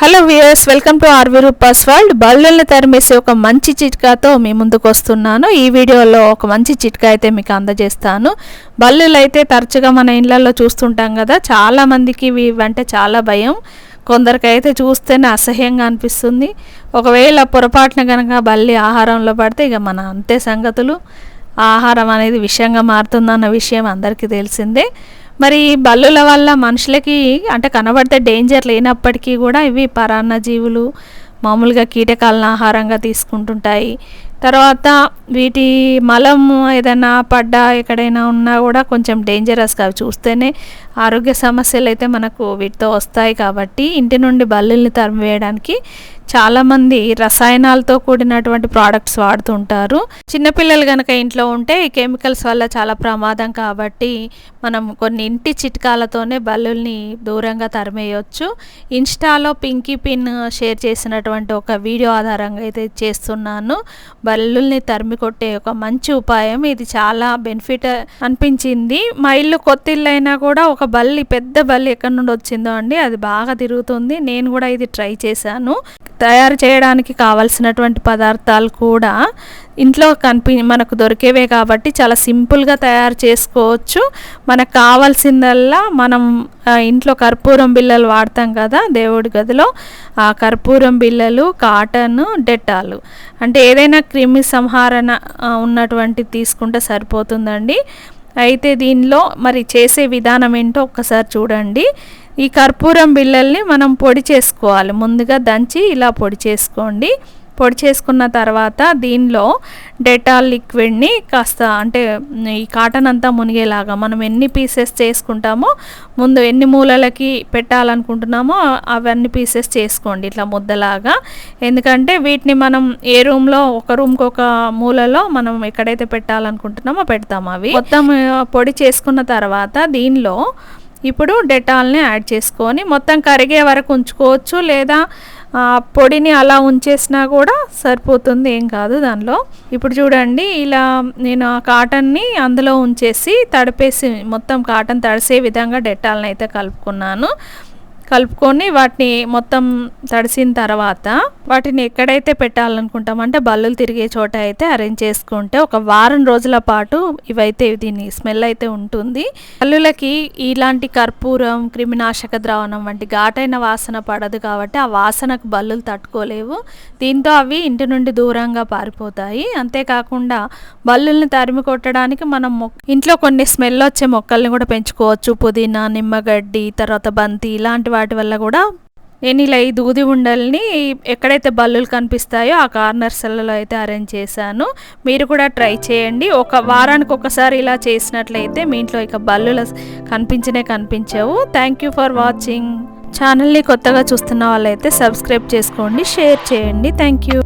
Hello viewers welcome to RV Rupa's world. బల్లుల్ని తరిమేసే ఒక మంచి చిట్కాతో మీ ముందుకు వస్తున్నాను ఈ వీడియోలో ఒక మంచి చిట్కా అయితే మీకు అందజేస్తాను. బల్లులు అయితే తరచుగా మన ఇళ్ళలో చూస్తుంటాం కదా చాలామందికి ఇవి అంటే చాలా భయం. కొందరికైతే చూస్తేనే అసహ్యంగా అనిపిస్తుంది. ఒకవేళ పొరపాటున కనుక బల్లి ఆహారంలో పడితే ఇక మన అంతే సంగతులు. ఆహారం అనేది విషయంగా మారుతుందన్న విషయం అందరికీ తెలిసిందే. మరి బల్లుల వల్ల మనుషులకి అంటే కనబడితే డేంజర్ లేనప్పటికీ కూడా ఇవి పరాన్న జీవులు మామూలుగా కీటకాలను ఆహారంగా తీసుకుంటుంటాయి. తర్వాత వీటి మలం ఏదైనా పడ్డా ఎక్కడైనా ఉన్నా కూడా కొంచెం డేంజరస్గా అవి చూస్తేనే ఆరోగ్య సమస్యలు అయితే మనకు వీటితో వస్తాయి కాబట్టి ఇంటి నుండి బల్లుల్ని తరిమివేయడానికి చాలామంది రసాయనాలతో కూడినటువంటి ప్రోడక్ట్స్ వాడుతుంటారు. చిన్నపిల్లలు కనుక ఇంట్లో ఉంటే ఈ కెమికల్స్ వల్ల చాలా ప్రమాదం కాబట్టి మనం కొన్ని ఇంటి చిట్కాలతోనే బల్లుల్ని దూరంగా తరిమేయచ్చు. ఇన్స్టాలో పింకీ పిన్ షేర్ చేసినటువంటి ఒక వీడియో ఆధారంగా అయితే చేస్తున్నాను. బల్లుల్ని తరిమి కొట్టే ఒక మంచి ఉపాయం. ఇది చాలా బెనిఫిట్ అనిపించింది. మా ఇల్లు కొత్త ఇల్లు అయినా కూడా ఒక బల్లి పెద్ద బల్లి ఎక్కడి నుండి వచ్చిందో అండి అది బాగా తిరుగుతుంది. నేను కూడా ఇది ట్రై చేశాను. తయారు చేయడానికి కావలసినటువంటి పదార్థాలు కూడా ఇంట్లో కనిపి మనకు దొరికేవే కాబట్టి చాలా సింపుల్గా తయారు చేసుకోవచ్చు. మనకు కావాల్సిందల్లా మనం ఇంట్లో కర్పూరం బిళ్ళలు వాడతాం కదా దేవుడి గదిలో ఆ కర్పూరం బిళ్ళలు కాటన్ డెట్టాలు అంటే ఏదైనా క్రిమి సంహారణ ఉన్నటువంటి తీసుకుంటే సరిపోతుందండి. అయితే దీనిలో మరి చేసే విధానం ఏంటో ఒక్కసారి చూడండి. ఈ కర్పూరం బిళ్ళల్ని మనం పొడి చేసుకోవాలి. ముందుగా దంచి ఇలా పొడి చేసుకోండి. పొడి చేసుకున్న తర్వాత దీనిలో డెటాల్ లిక్విడ్ని కాస్త అంటే ఈ కాటన్ అంతా మునిగేలాగా మనం ఎన్ని పీసెస్ చేసుకుంటామో ముందు ఎన్ని మూలలకి పెట్టాలనుకుంటున్నామో అవన్నీ పీసెస్ చేసుకోండి ఇట్లా ముద్దలాగా. ఎందుకంటే వీటిని మనం ఏ రూమ్లో ఒక రూమ్కి ఒక మూలలో మనం ఎక్కడైతే పెట్టాలనుకుంటున్నామో పెడతాము అవి. మొత్తం పొడి చేసుకున్న తర్వాత దీనిలో ఇప్పుడు డెటాల్ని యాడ్ చేసుకొని మొత్తం కరిగే వరకు ఉంచుకోవచ్చు లేదా పొడిని అలా ఉంచేసినా కూడా సరిపోతుంది. ఏం కాదు దానిలో. ఇప్పుడు చూడండి ఇలా నేను ఆ కాటన్ని అందులో ఉంచేసి తడిపేసి మొత్తం కాటన్ తడిసే విధంగా డెటాల్ని అయితే కలుపుకున్నాను. కలుపుకొని వాటిని మొత్తం తడిసిన తర్వాత వాటిని ఎక్కడైతే పెట్టాలనుకుంటాం అంటే బల్లులు తిరిగే చోట అయితే అరేంజ్ చేసుకుంటే ఒక వారం రోజుల పాటు ఇవైతే దీని స్మెల్ అయితే ఉంటుంది. బల్లులకి ఇలాంటి కర్పూరం క్రిమినాశక ద్రావణం వంటి ఘాటైన వాసన పడదు కాబట్టి ఆ వాసనకు బల్లులు తట్టుకోలేవు. దీంతో అవి ఇంటి నుండి దూరంగా పారిపోతాయి. అంతేకాకుండా బల్లుల్ని తరిమి కొట్టడానికి మనం ఇంట్లో కొన్ని స్మెల్ వచ్చే మొక్కల్ని కూడా పెంచుకోవచ్చు. పుదీనా నిమ్మగడ్డి తర్వాత బంతి ఇలాంటి వాటి వల్ల కూడా నేను ఇలా ఈ దూది ఉండల్ని ఎక్కడైతే బల్లులు కనిపిస్తాయో ఆ కార్నర్స్లలో అయితే అరేంజ్ చేశాను. మీరు కూడా ట్రై చేయండి. ఒక వారానికి ఒకసారి ఇలా చేసినట్లయితే మీ ఇంట్లో ఇక బల్లులు కనిపించనే కనిపించవు. థ్యాంక్ యూ ఫర్ వాచింగ్ ఛానల్ని కొత్తగా చూస్తున్న వాళ్ళైతే సబ్స్క్రైబ్ చేసుకోండి షేర్ చేయండి. Thank you